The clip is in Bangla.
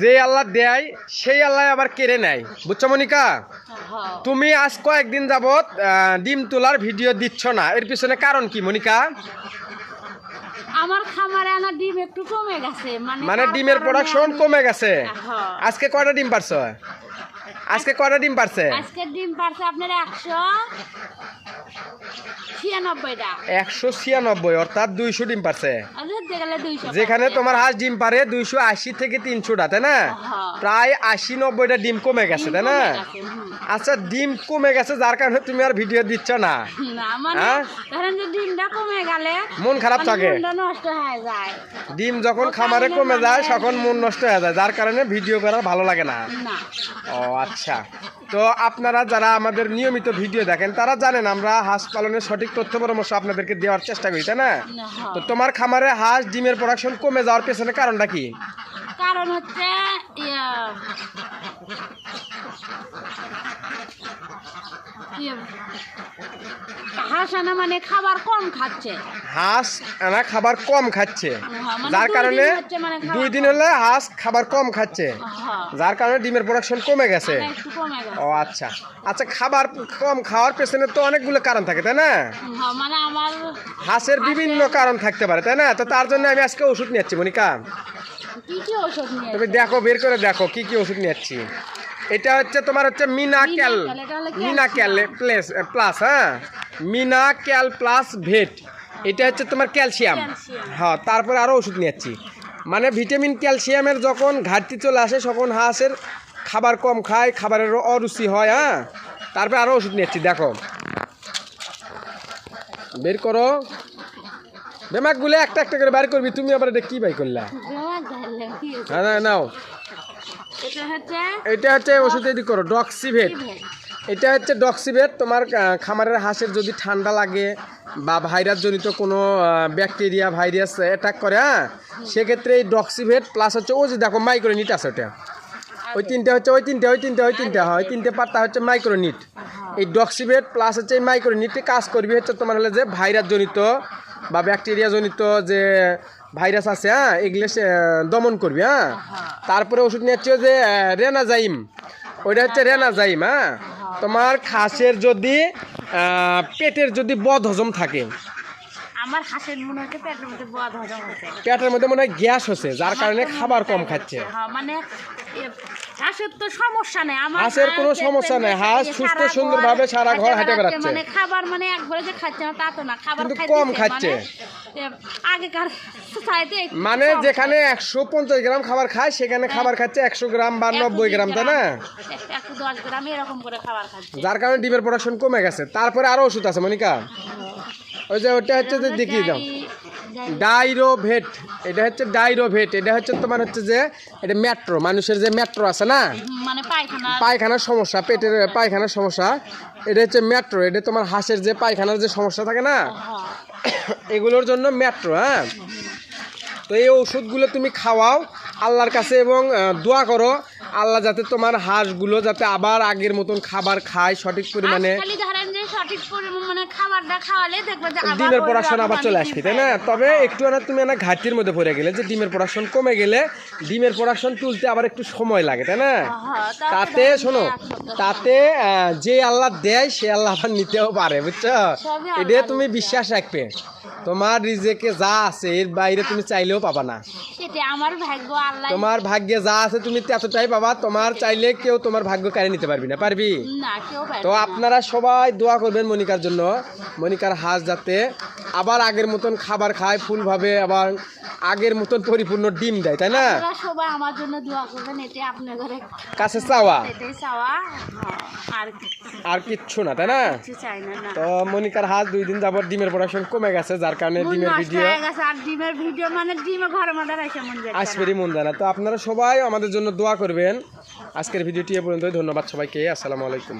যে আল্লাহ দেয় সেই আল্লাহ আবার কেড়ে নেয়। বুঝছ মনিকা? হ্যাঁ। তুমি আজ কয়েকদিন যাবৎ ডিম তোলার ভিডিও দিচ্ছ না। এর পিছনে কারণ কি মনিকা? আমার খামারে আনা ডিম একটু কমে গেছে মানে মানে ডিমের প্রোডাকশন কমে গেছে? হ্যাঁ। আজকে কয়টা ডিম পারছ? আজকে কয়টা ডিম পারছে? আজকে ডিম পারছে আপনার একশো ছিয়ানব্বইটা। একশো ছিয়ানব্বই অর্থাৎ দুইশো ডিম পারছে। যেখানে তোমার হাঁস ডিম পারে দুইশো আশি থেকে তিনশোটা তাই না। প্রায় আশি নব্বইটা ডিম কমে গেছে তাই না? আচ্ছা ডিম কমে গেছে যার কারণে তুমি আর ভিডিও দিচ্ছ না। না মানে হ্যাঁ? মন খারাপ মানে থাকে। মনটা নষ্ট হয়ে যায়। ডিম যখন খামারে কমে যায় তখন মন নষ্ট হয়ে যায় যার কারণে ভিডিও করার ভালো লাগে না। না। ও আচ্ছা তো আপনারা যারা আমাদের নিয়মিত ভিডিও দেখেন, তারা জানেন আমরা হাঁস পালনের সঠিক তথ্য পরামর্শ আপনাদেরকে দেওয়ার চেষ্টা করি, তাই না। তো তোমার খামারে হাঁস ডিমের প্রোডাকশন কমে যাওয়ার পেছনে কারণটা কি কারণ হচ্ছে হাঁস আনা মানে খাবার কম খাচ্ছে। হাঁস আনা খাবার কম খাচ্ছে। হ্যাঁ, মানে যার কারণে মানে দুই দিন হলে হাঁস খাবার কম খাচ্ছে। হ্যাঁ, যার কারণে ডিমের প্রোডাকশন কমে গেছে। একটু কমে গেছে। ও আচ্ছা। আচ্ছা খাবার কম খাওয়ার পেছনে তো অনেকগুলো কারণ থাকে তাই না? হ্যাঁ, মানে আমার হাঁসের বিভিন্ন কারণ থাকতে পারে তাই না? তো তার জন্য আমি আজকে ওষুধ নিচ্ছি মনিকা। তুমি দেখো বের করে দেখো কি কি ওষুধ নিচ্ছি এটা হচ্ছে তোমার হচ্ছে মিনা ক্যাল মিনাক্যাল, এটা মিনা ক্যাল প্লাস প্লাস হ্যাঁ? মিনা ক্যাল প্লাস ভেট। এটা হচ্ছে তোমার ক্যালসিয়াম। হ্যাঁ তারপরে আরও ওষুধ নিচ্ছি মানে ভিটামিন ক্যালসিয়ামের যখন ঘাটতি চলে আসে তখন হাঁসের খাবার কম খায় খাবারের অরুচি হয় হ্যাঁ? তারপরে আরও ওষুধ নিচ্ছি দেখো। বের করো। বেমাকগুলো একটা একটা করে বের করবি তুমি আবার এটা কী বাই করলা? হ্যাঁ না, নাও। এটা হচ্ছে এটা হচ্ছে ওষুধ এদি করো ডক্সিভেট এটা হচ্ছে ডক্সিভেট তোমার খামারের হাঁসের যদি ঠান্ডা লাগে বা ভাইরাস জনিত কোনো ব্যাকটেরিয়া ভাইরাস অ্যাটাক করে হ্যাঁ? সেক্ষেত্রে এই ডক্সিভেট প্লাস হচ্ছে ও যে দেখো মাইক্রোনিট আছে ওটা। ওই তিনটে হচ্ছে ওই তিনটে ওই তিনটে ওই তিনটে হয়। ওই তিনটে পাতা হচ্ছে মাইক্রোনিট এই ডক্সিবেট প্লাস হচ্ছে এই মাইক্রোনিটে কাজ করবে হচ্ছে তোমার হলে যে ভাইরাস জনিত বা ব্যাকটেরিয়া জনিত যে ভাইরাস আছে হ্যাঁ এগুলো দমন করবে হ্যাঁ। তারপরে ওষুধ নিচ্ছে যে রেনাজাইম ওইটা হচ্ছে রেনাজাইম হ্যাঁ। তোমার খাসের যদি পেটের যদি বদ হজম থাকে। আমার হাঁসের মনে হচ্ছে পেটের মধ্যে বদ হজম হচ্ছে। পেটের মধ্যে মনে হয় গ্যাস হচ্ছে যার কারণে খাবার কম খাচ্ছে। হ্যাঁ, মানে হাঁসের তো সমস্যা নেই আমার হাঁসের কোনো হাঁস সমস্যা নেই, হাঁস সুস্থ সারা ঘর সুন্দরভাবে সারা ঘর হেঁটে হেঁটে বেড়াচ্ছে, বেড়াচ্ছে। মানে খাবার মানে একবারে যে খাচ্ছে না তা তো না খাবার কম খাচ্ছে। মানে, আগেকার সোসাইটি মানে যেখানে একশো পঞ্চাশ গ্রাম খাবার খায় সেখানে খাবার খাচ্ছে একশো গ্রাম বা নব্বই গ্রাম তাই না? গ্রাম এরকম করে খাবার খাচ্ছে। যার কারণে ডিমের প্রোডাকশন কমে গেছে। তারপরে আরও ওষুধ আছে মনিকা। ওই যে ওটা হচ্ছে যে দেখিয়ে দাও। ডাইরোভেট এটা হচ্ছে ডাইরোভেট এটা হচ্ছে তোমার হচ্ছে যে এটা মেট্রো মানুষের যে মেট্রো আছে না? মানে পায়খানা। পায়খানার সমস্যা পেটের পায়খানার সমস্যা। এটা হচ্ছে মেট্রো এটা তোমার হাঁসের যে পায়খানার যে সমস্যা থাকে না? এগুলোর জন্য মেট্রো হ্যাঁ? তো এই ওষুধগুলো তুমি খাওয়াও আল্লাহর কাছে এবং দোয়া করো আল্লাহ যাতে তোমার হাঁসগুলো যাতে আবার আগের মতন খাবার খায় সঠিক পরিমাণে। সঠিক মানে খাবারটা খাওয়ালে দেখবে যে ডিমের প্রোডাকশন আবার মানে চলে আসবে তাই না? তবে একটু না তুমি না ঘাটতির মধ্যে পড়ে গেলে যে ডিমের প্রোডাকশন কমে গেলে ডিমের প্রোডাকশন তুলতে আবার একটু সময় লাগে তাই না? তাতে শোনো তাতে যে আল্লাহ দেয় সে আল্লাহ আবার নিতেও পারে বুঝছ? এটা তুমি বিশ্বাস রাখবে। তোমার রিজেকে যা আছে এর বাইরে তুমি চাইলেও পাবা না। আমার ভাগ্য আল্লাহ তোমার ভাগ্যে যা আছে তুমি এতটাই পাবা তোমার চাইলে কেউ তোমার ভাগ্য কেড়ে নিতে পারবি না পারবি? তো আপনারা সবাই দোয়া করবেন মনিকার জন্য। মনিকার হাঁস যাতে আবার আগের মতন খাবার খায় ফুলভাবে আবার আগের মতন পরিপূর্ণ ডিম দেয় তাই না? সবাই আমার জন্য দোয়া করবেন এটাই আপনার ঘরে কাছে চাওয়া? হ্যাঁ, আর কিচ্ছু না তাই না? তো মনিকার হাঁস দুই দিন যাবত ডিমের প্রোডাকশন কমে গেছে যার কারণে ডিমের ভিডিও ডিমের ভিডিও মানে ডিমে ঘরের মধ্যে মন আসবেরই মন যায় না। তো আপনারা সবাই আমাদের জন্য দোয়া করবেন। আজকের ভিডিওটি এ পর্যন্তই ধন্যবাদ সবাইকে আসসালামু আলাইকুম।